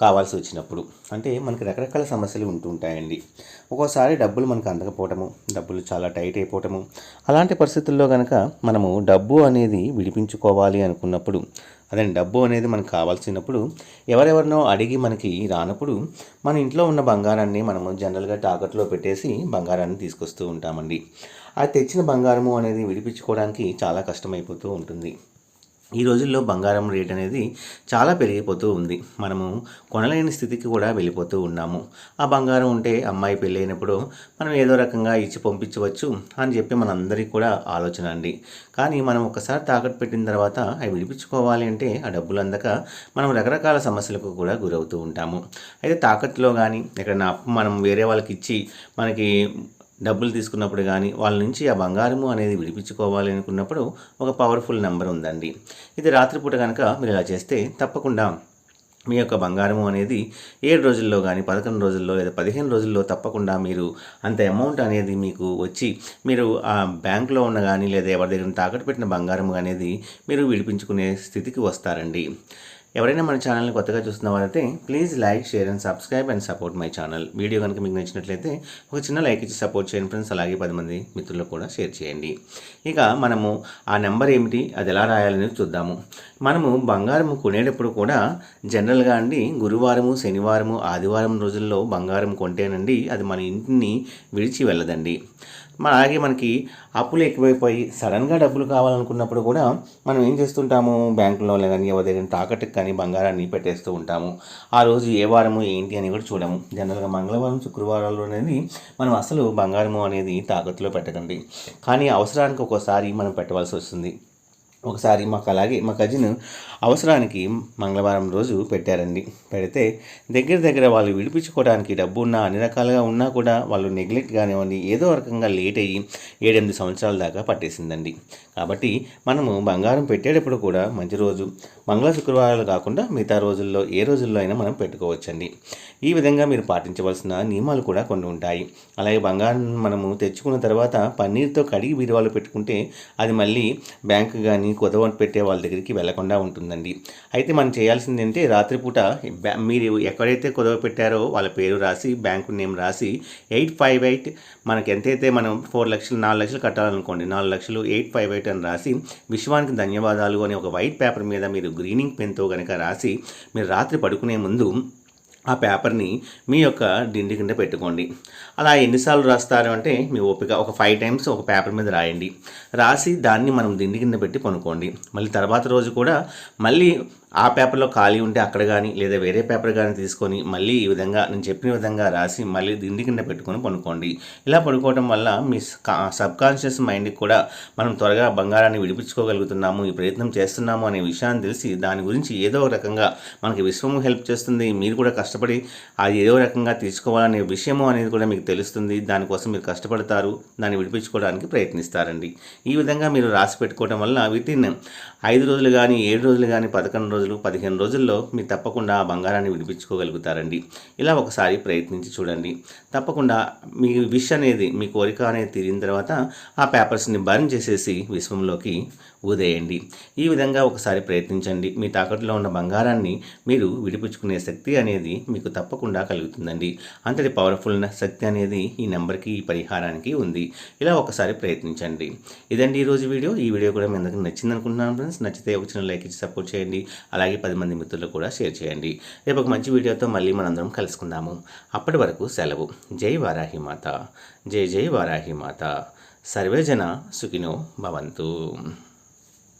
కావాల్సి వచ్చినప్పుడు. అంటే మనకి రకరకాల సమస్యలు ఉంటూ ఉంటాయండి. ఒక్కోసారి డబ్బులు మనకు అందకపోవటము డబ్బులు చాలా టైట్ అయిపోవటము అలాంటి పరిస్థితుల్లో కనుక మనము డబ్బు అనేది విడిపించుకోవాలి అనుకున్నప్పుడు అదే డబ్బు అనేది మనకు కావాల్సినప్పుడు ఎవరెవరినో అడిగి మనకి రానప్పుడు మన ఇంట్లో ఉన్న బంగారాన్ని మనము జనరల్గా తాకట్లో పెట్టేసి బంగారాన్ని తీసుకొస్తూ ఉంటామండి. ఆ తెచ్చిన బంగారము అనేది విడిపించుకోవడానికి చాలా కష్టమైపోతూ ఉంటుంది. ఈ రోజుల్లో బంగారం రేట్ అనేది చాలా పెరిగిపోతూ ఉంది. మనము కొనలేని స్థితికి కూడా వెళ్ళిపోతూ ఉన్నాము. ఆ బంగారం ఉంటే అమ్మాయి పెళ్ళైనప్పుడు మనం ఏదో రకంగా ఇచ్చి పంపించవచ్చు అని చెప్పి మనందరికీ కూడా ఆలోచన అండి. కానీ మనం ఒకసారి తాకట్టు పెట్టిన తర్వాత అవి విడిపించుకోవాలి అంటే ఆ డబ్బులు అందక మనం రకరకాల సమస్యలకు కూడా గురవుతూ ఉంటాము. అయితే తాకట్టులో కానీ ఎక్కడైనా అప్పు మనం వేరే వాళ్ళకి ఇచ్చి మనకి డబ్బులు తీసుకున్నప్పుడు కానీ వాళ్ళ నుంచి ఆ బంగారము అనేది విడిపించుకోవాలి అనుకున్నప్పుడు ఒక పవర్ఫుల్ నెంబర్ ఉందండి. ఇది రాత్రిపూట కనుక మీరు ఇలా చేస్తే తప్పకుండా మీ యొక్క బంగారము అనేది ఏడు రోజుల్లో కానీ పదకొండు రోజుల్లో లేదా పదిహేను రోజుల్లో తప్పకుండా మీరు అంత అమౌంట్ అనేది మీకు వచ్చి మీరు ఆ బ్యాంకులో ఉన్న కానీ లేదా ఎవరి దగ్గర తాకట్టు పెట్టిన బంగారం అనేది మీరు విడిపించుకునే స్థితికి వస్తారండి. ఎవరైనా మన ఛానల్ని కొత్తగా చూస్తున్న వారైతే please like share and subscribe and support my channel video కనుక మీకు నచ్చినట్లయితే ఒక చిన్న లైక్ ఇచ్చి సపోర్ట్ చేయండి ఫ్రెండ్స్ అలాగే పది మంది మిత్రులకు కూడా షేర్ చేయండి. ఇక మనము ఆ నెంబర్ ఏమిటి అది ఎలా రాయాలని చూద్దాము. మనము బంగారం కొనేటప్పుడు కూడా జనరల్గా అండి గురువారము శనివారము ఆదివారం రోజుల్లో బంగారం కొంటేనండి అది మన ఇంటిని విడిచి వెళ్ళదండి. మన అలాగే మనకి అప్పులు ఎక్కువైపోయి సడన్గా డబ్బులు కావాలనుకున్నప్పుడు కూడా మనం ఏం చేస్తుంటాము? బ్యాంకులో కానీ ఎవరి దగ్గర తాకట్టుకు కానీ బంగారాన్ని పెట్టేస్తూ ఉంటాము. ఆ రోజు ఏ వారము ఏంటి అని కూడా చూడము. జనరల్గా మంగళవారం శుక్రవారాలు అనేది మనం అసలు బంగారము అనేది తాకట్టులో పెట్టకండి. కానీ అవసరానికి ఒక్కోసారి మనం పెట్టవలసి వస్తుంది. ఒకసారి మాకు అలాగే మా కజిన్ అవసరానికి మంగళవారం రోజు పెట్టారండి. పెడితే దగ్గర దగ్గర వాళ్ళు విడిపించుకోవడానికి డబ్బు ఉన్నా అన్ని రకాలుగా ఉన్నా కూడా వాళ్ళు నెగ్లెక్ట్ కానివ్వండి ఏదో రకంగా లేట్ అయ్యి ఏడెనిమిది సంవత్సరాల దాకా పట్టేసిందండి. కాబట్టి మనము బంగారం పెట్టేటప్పుడు కూడా మంచి రోజు మంగళ శుక్రవారాలు కాకుండా మిగతా రోజుల్లో ఏ రోజుల్లో అయినా మనం పెట్టుకోవచ్చండి. ఈ విధంగా మీరు పాటించవలసిన నియమాలు కూడా కొన్ని ఉంటాయి. అలాగే బంగారం మనము తెచ్చుకున్న తర్వాత పన్నీర్తో కడిగి బీరువాలో పెట్టుకుంటే అది మళ్ళీ బ్యాంకు కానీ కొదవ పెట్టే వాళ్ళ దగ్గరికి వెళ్ళకుండా ఉంటుందండి. అయితే మనం చేయాల్సింది ఏంటంటే రాత్రిపూట మీరు ఎక్కడైతే కుదవ పెట్టారో వాళ్ళ పేరు రాసి బ్యాంకు నేమ్ రాసి ఎయిట్ ఫైవ్ ఎయిట్ మనకి ఎంతైతే మనం ఫోర్ లక్షలు నాలుగు లక్షలు కట్టాలనుకోండి నాలుగు లక్షలు ఎయిట్ ఫైవ్ ఎయిట్ అని రాసి విశ్వానికి ధన్యవాదాలు అని ఒక వైట్ పేపర్ మీద మీరు గ్రీనింగ్ పెన్తో కనుక రాసి మీరు రాత్రి పడుకునే ముందు ఆ పేపర్ని మీ యొక్క దిండి కింద పెట్టుకోండి. అలా ఎన్నిసార్లు రాస్తారు అంటే మీ ఓపిక ఒక ఫైవ్ టైమ్స్ ఒక పేపర్ మీద రాయండి. రాసి దాన్ని మనం దిండి కింద పెట్టి కొనుక్కోండి. మళ్ళీ తర్వాత రోజు కూడా మళ్ళీ ఆ పేపర్లో ఖాళీ ఉంటే అక్కడ కానీ లేదా వేరే పేపర్ కానీ తీసుకొని మళ్ళీ ఈ విధంగా నేను చెప్పిన విధంగా రాసి మళ్ళీ దిండి కింద పెట్టుకొని పనుకోండి. ఇలా పడుకోవడం వల్ల మీ సబ్ కాన్షియస్ మైండ్కి కూడా మనం త్వరగా బంగారాన్ని విడిపించుకోగలుగుతున్నాము ఈ ప్రయత్నం చేస్తున్నాము అనే విషయాన్ని తెలిసి దాని గురించి ఏదో రకంగా మనకి విశ్వము హెల్ప్ చేస్తుంది. మీరు కూడా కష్టపడి అది ఏదో రకంగా తీసుకోవాలనే విషయము అనేది కూడా మీకు తెలుస్తుంది. దానికోసం మీరు కష్టపడతారు. దాన్ని విడిపించుకోవడానికి ప్రయత్నిస్తారండి. ఈ విధంగా మీరు రాసి పెట్టుకోవడం వల్ల వితిన్ ఐదు రోజులు కానీ ఏడు రోజులు కానీ పదకొండు రోజులు పదిహేను రోజుల్లో మీరు తప్పకుండా ఆ బంగారాన్ని విడిపించుకోగలుగుతారండి. ఇలా ఒకసారి ప్రయత్నించి చూడండి. తప్పకుండా మీ విష్ అనేది మీ కోరిక అనేది తీరిన తర్వాత ఆ పేపర్స్ని బర్న్ చేసేసి విశ్వంలోకి ఊదేయండి. ఈ విధంగా ఒకసారి ప్రయత్నించండి. మీ తాకట్టులో ఉన్న బంగారాన్ని మీరు విడిపించుకునే శక్తి అనేది మీకు తప్పకుండా కలుగుతుందండి. అంతటి పవర్ఫుల్ శక్తి అనేది ఈ నెంబర్కి ఈ పరిహారానికి ఉంది. ఇలా ఒకసారి ప్రయత్నించండి. ఇదండి ఈరోజు వీడియో. ఈ వీడియో కూడా మీ అందరికీ నచ్చింది అనుకుంటున్నాను ఫ్రెండ్స్. నచ్చితే ఒక చిన్న లైక్ ఇచ్చి సపోర్ట్ చేయండి. అలాగే పది మంది మిత్రులు కూడా షేర్ చేయండి. రేపు ఒక మంచి వీడియోతో మళ్ళీ మనందరం కలుసుకుందాము. అప్పటి వరకు సెలవు. జై వారాహి మాత. జై జై వారాహి మాత. సర్వే జన సుఖినో భవంతు.